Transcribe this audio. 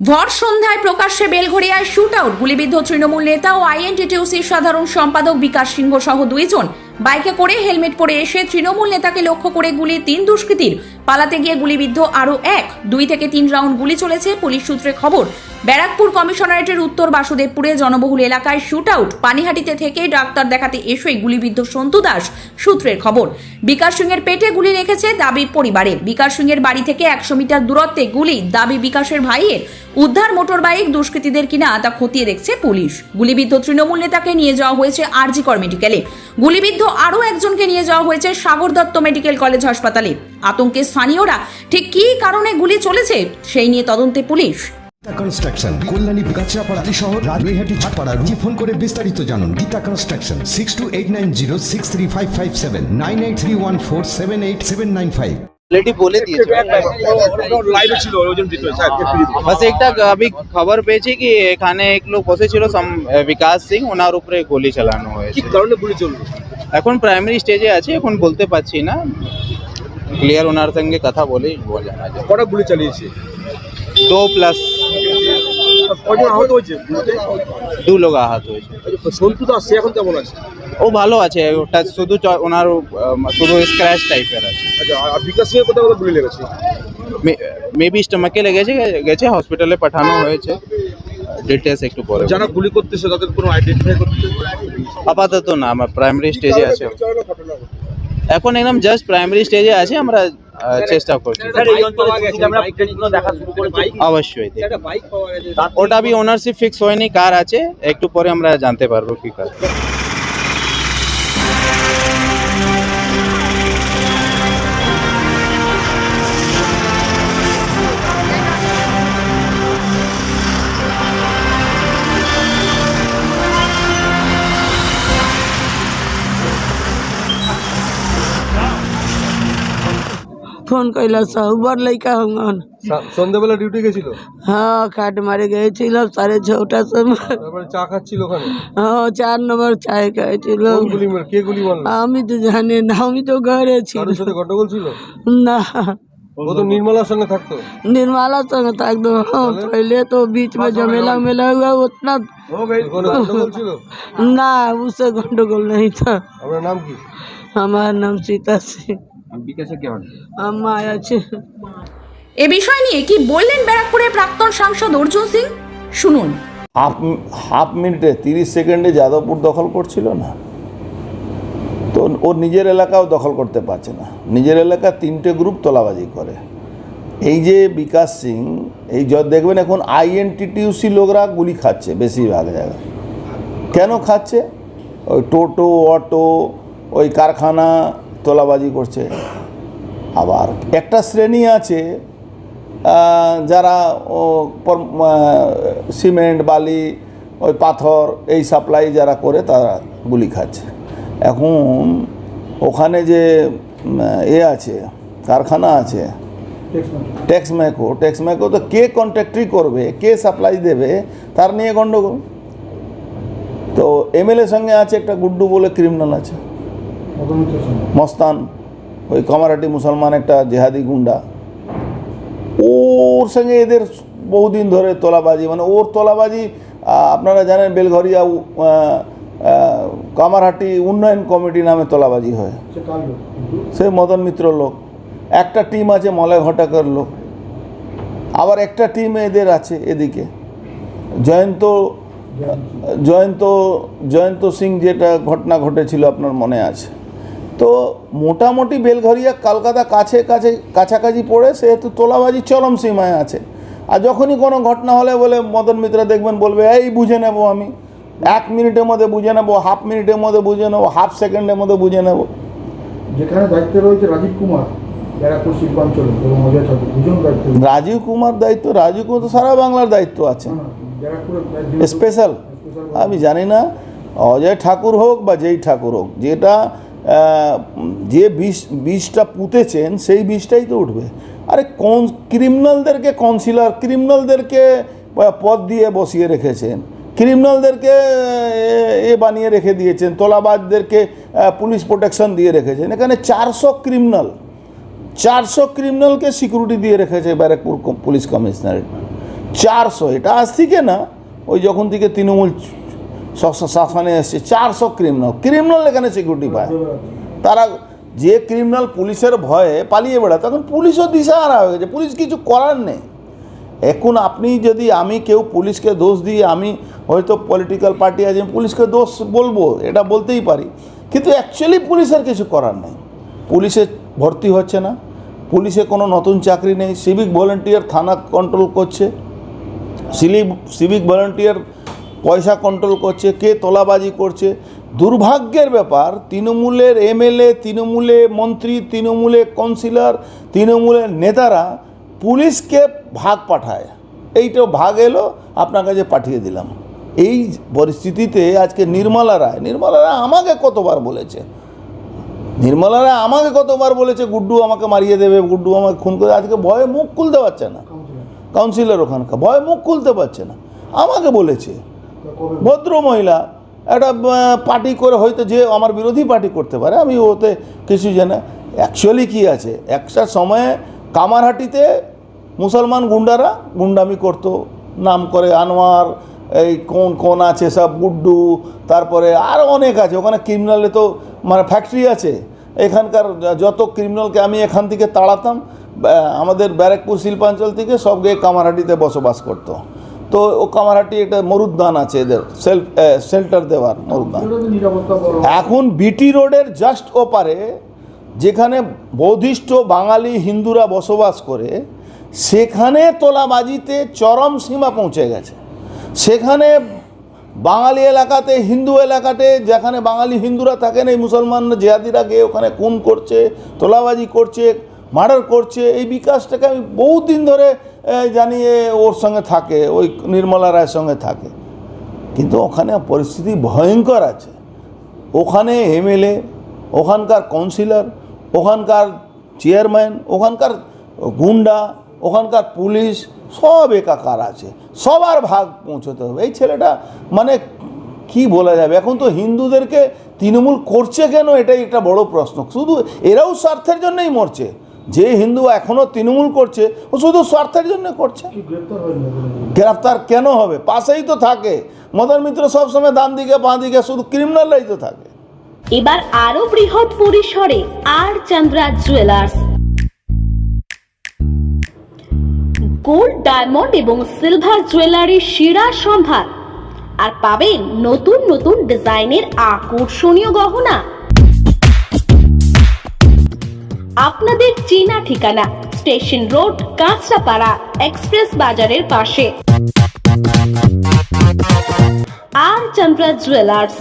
ভর সন্ধ্যায় প্রকাশ্যে বেলঘড়িয়ায় শুট আউট গুলিবিদ্ধ তৃণমূল নেতা ও আইএনটিটিউসির সাধারণ সম্পাদক বিকাশ সিংহ সহ দুইজন। বাইকে করে হেলমেট পরে এসে তৃণমূল নেতাকে লক্ষ্য করে গুলি তিন দুষ্কৃতীর পালাতে গিয়ে গুলিবিদ্ধ আরও এক। দুই থেকে তিন রাউন্ড গুলি চলেছে, পুলিশ সূত্রে খবর। ব্যারাকপুর কমিশনারেটের উত্তর বাসুদেবপুরে জনবহুল এলাকায় শুট আউট পানিহাটিতে থেকে ডাক্তার দেখাতে এসেই গুলিবিদ্ধ সন্তু দাস, সূত্রের খবর। বিকাশ সিংয়ের পেটে গুলি রেখেছে দাবি পরিবারের বিকাশ সিংয়ের বাড়ি থেকে একশো মিটার দূরত্বে গুলি। দাবি বিকাশের ভাইয়ের। উদ্ধার মোটর বাইক দুষ্কৃতীদের কিনা তা খতিয়ে দেখছে পুলিশ। গুলিবিদ্ধ তৃণমূল নেতাকে নিয়ে যাওয়া হয়েছে আরজিকর মেডিকেলে। গুলিবিদ্ধ আরও একজনকে নিয়ে যাওয়া হয়েছে সাগর দত্ত মেডিকেল কলেজ হাসপাতালে। আতঙ্কে স্থানীয়রা ঠিক কী কারণে গুলি চলেছে সেই নিয়ে তদন্তে পুলিশ। কনস্ট্রাকশন কল্যাণী কাঁচরাপাড়া শহর রাজবিহাটি ছাটপাড়া রুজি ফোন করে বিস্তারিত জানুন। Geeta construction six two eight nine zero six three five five seven nine eight three one four seven eight seven nine five already বলে দিয়েছে। লাইভে ছিল ওই জন্য দিতে হয়েছে আজকে ফ্রি বাস একটা আমি খবর পেয়েছি কি এখানে এক লোক বসেছিল সম- বিকাশ সিং ওনার উপরে গুলি চালানো কি হয়েছে কারণে গুলি চলবে এখন প্রাইমারি স্টেজে আছে এখন বলতে পারছি না। ক্লিয়ার ওনার সঙ্গে কথা বলে বলে কটা গুলি চালিয়েছে? দো প্লাস আহত হয়েছে? দু লোক আহত হয়েছে। আচ্ছা, সন্তু দাস সে এখন কেমন আছে? ও ভালো আছে ওটা শুধু ওনার শুধু স্ক্র্যাচ টাইপের আছে। আচ্ছা বিকাশ কোথাও গুলি লেগেছে? মেবি স্টমাকে লেগেছে গেছে হসপিটালে পাঠানো হয়েছে। ডিটেলস একটু পরে যারা গুলি করতেছে তাদের কোনো আইডেন্টিফাই করতে আপাতত না আমার প্রাইমারি স্টেজে আছে। এখন একদম জাস্ট প্রাইমারি স্টেজে আছে আমরা চেষ্টা করছি। অবশ্যই ওটা বি ওনারশিপ ফিক্স হয়নি কার আছে একটু পরে আমরা জানতে পারব কি কার। ফোন কইলা সবার লইকা হঙ্গন সন্ধ্যাবেলা ডিউটি গেছিল হ্যাঁ খাট মারে গিয়েছিল সাড়ে ছটার সময় তারপরে চা খাচ্ছিল ওখানে হ্যাঁ চার নম্বর চায় খাইছিল গুলি মার কে গুলি মারলো আমি তো জানি না আমি তো ঘরে ছিল কারোর সাথে গন্ডগোল ছিল না ও তো নির্মলার সঙ্গে থাকতো निर्मला संग था एकदम हाँ, पहले तो बीच में झमेला मेला हुआ उतना ওখানে গন্ডগোল ছিল ना उससे गंडगोल नहीं था আপনার নাম কি हमारा नाम सीता सिंह এ বিষয় নিয়ে কি বললেন ব্যারাকপুরের প্রাক্তন সাংসদ অর্জুন সিং? শুনুন। হাফ হাফ মিনিটে তিরিশ সেকেন্ডে যাদবপুর দখল করছিল না? তো ওর নিজের এলাকাও দখল করতে পারছে না। নিজের এলাকা তিনটে গ্রুপ তোলাবাজি করে। এই যে বিকাশ সিং এই য দেখবেন এখন আইএনটিটিউসি লোকরা গুলি খাচ্ছে বেশিরভাগ জায়গায়। কেন খাচ্ছে? ওই টোটো অটো ওই কারখানা তোলাবাজি করছে। আবার একটা শ্রেণি আছে যারা ও সিমেন্ট, বালি, ওই পাথর, এই সাপ্লাই যারা করে তারা গুলি খাচ্ছে। এখন ওখানে যে এ আছে, কারখানা আছে ট্যাক্স ম্যাকো ট্যাক্স ম্যাকো তো কে কন্ট্রাক্টরি করবে, কে সাপ্লাই দেবে, তার নিয়ে গণ্ডগোল তো এমএলএ সঙ্গে আছে একটা গুড্ডু বলে ক্রিমিনাল আছে। মস্তান ওই কামারাটি মুসলমান একটা জেহাদি গুন্ডা। ওর সঙ্গে এদের বহুদিন ধরে তোলাবাজি মানে ওর তোলাবাজি আপনারা জানেন বেলঘরিয়া কামারহাটি উন্নয়ন কমিটি নামে তোলাবাজি হয়। সে মদন মিত্র লোক। একটা টিম আছে মলয় ঘটাকার লোক। আবার একটা টিম এদের আছে এদিকে। জয়ন্ত। জয়ন্ত জয়ন্ত সিং যেটা ঘটনা ঘটেছিল আপনার মনে আছে? তো মোটামুটি বেলঘরিয়া কলকাতা কাছে কাছে কাছাকাছি পড়ে সেহেতু তোলাবাজি চরম সীমায় আছে। আর যখনই কোনো ঘটনা হলে বলে মদন মিত্র দেখবেন বলবে এই বুঝে নেব আমি। এক মিনিটের মধ্যে বুঝে নেব হাফ মিনিটের মধ্যে বুঝে নেব হাফ সেকেন্ডের মধ্যে বুঝে নেব। যেখানে দায়িত্বে রয়েছে রাজীব কুমার ব্যারাকপুর শিল্পাঞ্চলে এবং অজয় ঠাকুর। দুজন দায়িত্ব রাজীব কুমার দায়িত্ব রাজীব কুমার তো সারা বাংলার দায়িত্ব আছে। স্পেশাল। আমি জানি না অজয় ঠাকুর হোক বা যেই ঠাকুর হোক যেটা যে বিষ বিষটা পুঁতেছেন, সেই বিষটাই তো উঠবে। আরে কোন ক্রিমিনালদেরকে কাউন্সিলর ক্রিমিনালদেরকে পদ দিয়ে বসিয়ে রেখেছেন? ক্রিমিনালদেরকে, এ বানিয়ে রেখে দিয়েছেন, তোলাবাজদেরকে পুলিশ প্রোটেকশন দিয়ে রেখেছেন। এখানে চারশো ক্রিমিনাল, চারশো ক্রিমিনালকে সিকিউরিটি দিয়ে রেখেছে ব্যারাকপুর পুলিশ কমিশনারেট। চারশো, এটা আজ থেকে না, ওই যখন থেকে তৃণমূল শাসনে এসছে। চারশো ক্রিমিনাল ক্রিমিনাল এখানে সিকিউরিটি পায়। তারা যে ক্রিমিনাল পুলিশের ভয়ে পালিয়ে বেড়ায়, তখন পুলিশও দিশা দিশাহারা হয়ে গেছে। পুলিশ কিছু করার নেই। এখন আপনি যদি আমি কেউ পুলিশকে দোষ দিয়ে আমি হয়তো পলিটিক্যাল পার্টি আছে পুলিশকে দোষ বলব, এটা বলতেই পারি। কিন্তু অ্যাকচুয়ালি পুলিশের কিছু করার নেই। পুলিশে ভর্তি হচ্ছে না। পুলিশে কোনো নতুন চাকরি নেই। সিভিক ভলেন্টিয়ার থানা কন্ট্রোল করছে। সিলিপ সিভিক ভলেন্টিয়ার পয়সা কন্ট্রোল করছে কে তোলাবাজি করছে। দুর্ভাগ্যের ব্যাপার তৃণমূলের এমএলএ তৃণমূলে মন্ত্রী তৃণমূলে কাউন্সিলর তৃণমূলের নেতারা পুলিশকে ভাগ পাঠায়। এইটা ভাগ এলো আপনার কাছে পাঠিয়ে দিলাম। এই পরিস্থিতিতে আজকে নির্মলা রায় নির্মলা রায় আমাকে কতবার বলেছে? নির্মলা রায় আমাকে কতবার বলেছে গুড্ডু আমাকে মারিয়ে দেবে গুড্ডু আমাকে খুন করে আজকে ভয়ে মুখ খুলতে পারছে না। কাউন্সিলর ওখানকার ভয়ে মুখ খুলতে পারছে না। আমাকে বলেছে ভদ্র মহিলা, একটা পার্টি করে হয়তো যে আমার বিরোধী পার্টি করতে পারে, আমি ওতে কিছু জানা অ্যাকচুয়ালি কি আছে? একটা সময়ে কামারহাটিতে মুসলমান গুন্ডারা গুন্ডামি করতো। নাম করে আনোয়ার, এই কোন কোন আছে সব গুড্ডু তারপরে আরও অনেক আছে। ওখানে ক্রিমিনালে তো মানে ফ্যাক্টরি আছে। এখানকার যত ক্রিমিনালকে আমি এখান থেকে তাড়াতাম আমাদের ব্যারাকপুর শিল্পাঞ্চল থেকে সব গিয়ে কামারহাটিতে বসবাস করতো। তো ও কামারহাটি একটা মরুদ্যান আছে এদের সেলফ শেল্টার দেওয়ার মরুদ্যান। এখন বিটি রোডের জাস্ট ওপারে যেখানে বৌদ্ধিষ্ট বাঙালি হিন্দুরা বসবাস করে সেখানে তোলাবাজিতে চরম সীমা পৌঁছে গেছে। সেখানে বাঙালি এলাকাতে হিন্দু এলাকাতে যেখানে বাঙালি হিন্দুরা থাকেন এই মুসলমান জেহাদিরা গিয়ে ওখানে খুন করছে তোলাবাজি করছে মার্ডার করছে এই বিকাশটাকে আমি বহুত দিন ধরে আহ, জানি ওর সঙ্গে থাকে ওই নির্মলা রায়ের সঙ্গে থাকে। কিন্তু ওখানে পরিস্থিতি ভয়ঙ্কর আছে। ওখানে এমএলএ ওখানকার কাউন্সিলর ওখানকার চেয়ারম্যান ওখানকার গুন্ডা ওখানকার পুলিশ সব একাকার আছে। সবার ভাগ পৌঁছতে হবে। এই ছেলেটা মানে কি বলা যাবে? এখন তো হিন্দুদেরকে তৃণমূল করছে কেন? এটাই একটা বড় প্রশ্ন। শুধু এরাও স্বার্থের জন্যই মরছে। যে হিন্দু এখনও তৃণমূল করছে ও শুধু স্বার্থের জন্য করছে? গ্রেফতার কেন হবে? পাশেই তো থাকে। মদন মিত্র সবসময় ডান দিকে বাঁ দিকে শুধু ক্রিমিনালরাই তো থাকে। এবার আরও বৃহৎ পরিসরে R Chandra Jewellers gold diamond এবং সিলভার জুয়েলারির সেরা সম্ভার। আর পাবেন নতুন নতুন ডিজাইনের আকর্ষণীয় গহনা। আপনাদের চেনা ঠিকানা স্টেশন রোড কাঁচরাপাড়া এক্সপ্রেস বাজারের পাশে। R Chandra Jewellers.